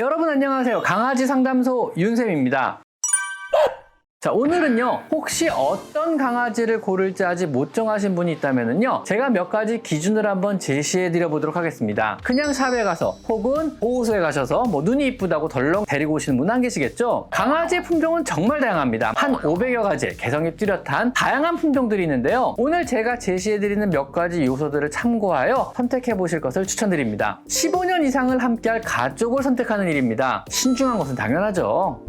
여러분 안녕하세요. 강아지 상담소 윤쌤입니다. 자, 오늘은요, 혹시 어떤 강아지를 고를지 아직 못 정하신 분이 있다면요, 제가 몇 가지 기준을 한번 제시해 드려 보도록 하겠습니다. 그냥 샵에 가서, 혹은 보호소에 가셔서, 뭐, 눈이 이쁘다고 덜렁 데리고 오시는 분 안 계시겠죠? 강아지의 품종은 정말 다양합니다. 한 500여 가지, 개성이 뚜렷한 다양한 품종들이 있는데요. 오늘 제가 제시해 드리는 몇 가지 요소들을 참고하여 선택해 보실 것을 추천드립니다. 15년 이상을 함께할 가족을 선택하는 일입니다. 신중한 것은 당연하죠.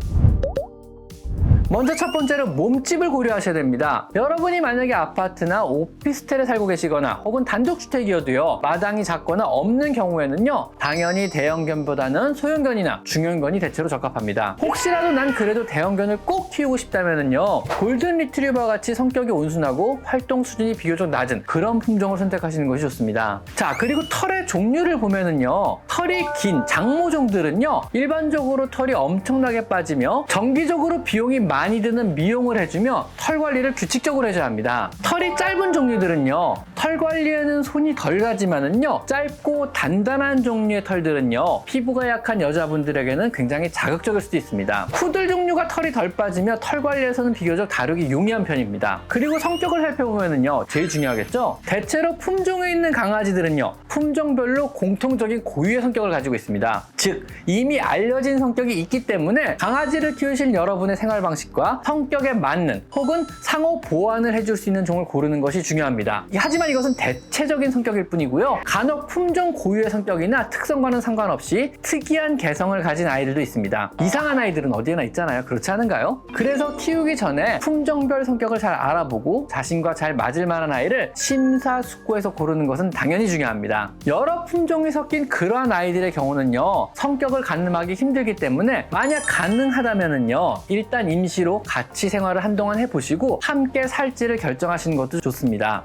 먼저 첫 번째로 몸집을 고려하셔야 됩니다. 여러분이 만약에 아파트나 오피스텔에 살고 계시거나 혹은 단독주택이어도요, 마당이 작거나 없는 경우에는요, 당연히 대형견보다는 소형견이나 중형견이 대체로 적합합니다. 혹시라도 난 그래도 대형견을 꼭 키우고 싶다면은요, 골든 리트리버 같이 성격이 온순하고 활동 수준이 비교적 낮은 그런 품종을 선택하시는 것이 좋습니다. 자, 그리고 털의 종류를 보면은요, 털이 긴 장모종들은요, 일반적으로 털이 엄청나게 빠지며 정기적으로 비용이 많이 드는 미용을 해주며 털 관리를 규칙적으로 해줘야 합니다. 털이 짧은 종류들은요, 털 관리에는 손이 덜 가지만은요, 짧고 단단한 종류의 털들은요, 피부가 약한 여자분들에게는 굉장히 자극적일 수도 있습니다. 푸들 종류가 털이 덜 빠지며 털 관리에서는 비교적 다루기 용이한 편입니다. 그리고 성격을 살펴보면은요, 제일 중요하겠죠? 대체로 품종에 있는 강아지들은요, 품종별로 공통적인 고유의 성격을 가지고 있습니다. 즉, 이미 알려진 성격이 있기 때문에 강아지를 키우실 여러분의 생활 방식 과 성격에 맞는 혹은 상호 보완을 해줄 수 있는 종을 고르는 것이 중요합니다. 하지만 이것은 대체적인 성격일 뿐이고요. 간혹 품종 고유의 성격이나 특성과는 상관없이 특이한 개성을 가진 아이들도 있습니다. 이상한 아이들은 어디에나 있잖아요. 그렇지 않은가요? 그래서 키우기 전에 품종별 성격을 잘 알아보고 자신과 잘 맞을 만한 아이를 심사숙고해서 고르는 것은 당연히 중요합니다. 여러 품종이 섞인 그러한 아이들의 경우는요, 성격을 가늠하기 힘들기 때문에 만약 가능하다면은요, 일단 임시 로 같이 생활을 한동안 해보시고 함께 살지를 결정하시는 것도 좋습니다.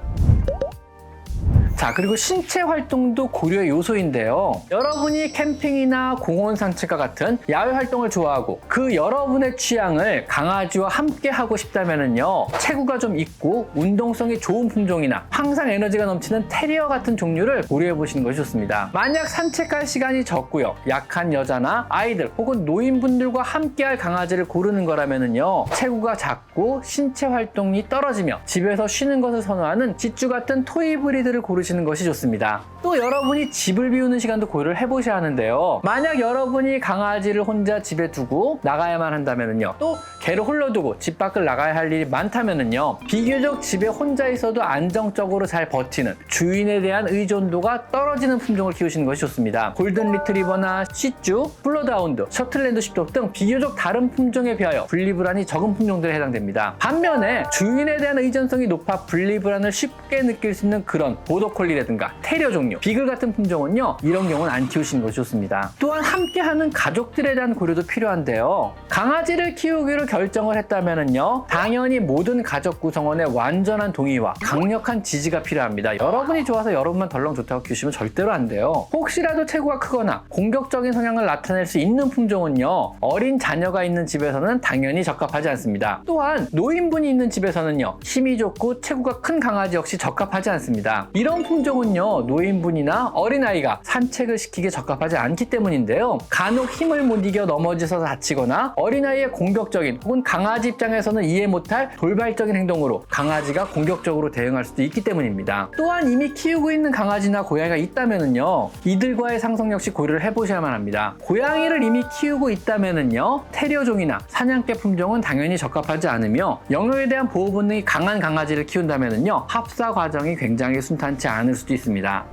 자, 그리고 신체 활동도 고려의 요소인데요. 여러분이 캠핑이나 공원 산책과 같은 야외 활동을 좋아하고 그 여러분의 취향을 강아지와 함께 하고 싶다면은요. 체구가 좀 있고 운동성이 좋은 품종이나 항상 에너지가 넘치는 테리어 같은 종류를 고려해 보시는 것이 좋습니다. 만약 산책할 시간이 적고요. 약한 여자나 아이들 혹은 노인분들과 함께 할 강아지를 고르는 거라면은요. 체구가 작고 신체 활동이 떨어지며 집에서 쉬는 것을 선호하는 지주 같은 토이 브리드를 고르시 는 것이 좋습니다. 또 여러분이 집을 비우는 시간도 고려를 해보셔야 하는데요. 만약 여러분이 강아지를 혼자 집에 두고 나가야만 한다면요. 또 개를 홀로 두고 집 밖을 나가야 할 일이 많다면요. 비교적 집에 혼자 있어도 안정적으로 잘 버티는 주인에 대한 의존도가 떨어지는 품종을 키우시는 것이 좋습니다. 골든 리트리버나 시쭈, 블러드하운드, 셔틀랜드 십독 등 비교적 다른 품종에 비하여 분리불안이 적은 품종들에 해당됩니다. 반면에 주인에 대한 의존성이 높아 분리불안을 쉽게 느낄 수 있는 그런 보더 콜리라든가 테리어 종류, 비글 같은 품종은요 이런 경우는 안 키우시는 것이 좋습니다. 또한 함께하는 가족들에 대한 고려도 필요한데요. 강아지를 키우기로 결정을 했다면은요 당연히 모든 가족 구성원의 완전한 동의와 강력한 지지가 필요합니다. 여러분이 좋아서 여러분만 덜렁 좋다고 키우시면 절대로 안 돼요. 혹시라도 체구가 크거나 공격적인 성향을 나타낼 수 있는 품종은요 어린 자녀가 있는 집에서는 당연히 적합하지 않습니다. 또한 노인분이 있는 집에서는요 힘이 좋고 체구가 큰 강아지 역시 적합하지 않습니다. 이런 품종은요 노인분이나 어린아이가 산책을 시키기에 적합하지 않기 때문인데요. 간혹 힘을 못 이겨 넘어져서 다치거나 어린아이의 공격적인 혹은 강아지 입장에서는 이해 못할 돌발적인 행동으로 강아지가 공격적으로 대응할 수도 있기 때문입니다. 또한 이미 키우고 있는 강아지나 고양이가 있다면은요 이들과의 상성 역시 고려를 해보셔야만 합니다. 고양이를 이미 키우고 있다면은요 테리어종이나 사냥개 품종은 당연히 적합하지 않으며 영역에 대한 보호 본능이 강한 강아지를 키운다면은요 합사 과정이 굉장히 순탄치 않을 수도 있습니다.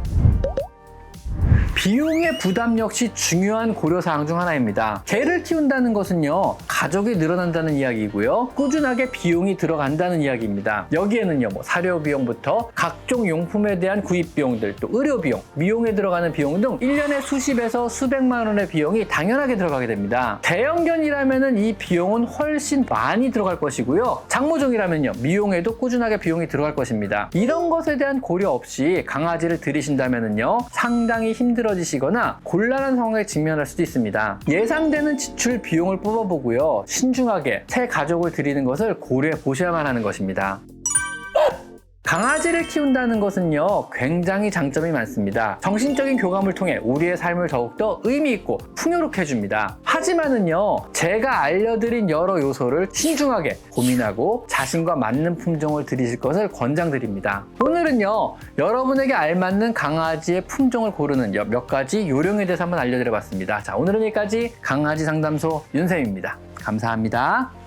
비용의 부담 역시 중요한 고려사항 중 하나입니다. 개를 키운다는 것은요, 가족이 늘어난다는 이야기고요, 꾸준하게 비용이 들어간다는 이야기입니다. 여기에는요, 뭐 사료 비용부터 각종 용품에 대한 구입 비용들, 또 의료 비용, 미용에 들어가는 비용 등 1년에 수십에서 수백만 원의 비용이 당연하게 들어가게 됩니다. 대형견이라면은 이 비용은 훨씬 많이 들어갈 것이고요, 장모종이라면요, 미용에도 꾸준하게 비용이 들어갈 것입니다. 이런 것에 대한 고려 없이 강아지를 들이신다면은요, 상당히 힘들어 힘들어지시거나 곤란한 상황에 직면할 수도 있습니다. 예상되는 지출 비용을 뽑아보고요. 신중하게 새 가족을 드리는 것을 고려해 보셔야만 하는 것입니다. 강아지를 키운다는 것은요, 굉장히 장점이 많습니다. 정신적인 교감을 통해 우리의 삶을 더욱더 의미 있고 풍요롭게 해줍니다. 하지만은요, 제가 알려드린 여러 요소를 신중하게 고민하고 자신과 맞는 품종을 들이실 것을 권장드립니다. 오늘은요, 여러분에게 알맞는 강아지의 품종을 고르는 몇 가지 요령에 대해서 한번 알려드려 봤습니다. 자, 오늘은 여기까지 강아지 상담소 윤쌤입니다. 감사합니다.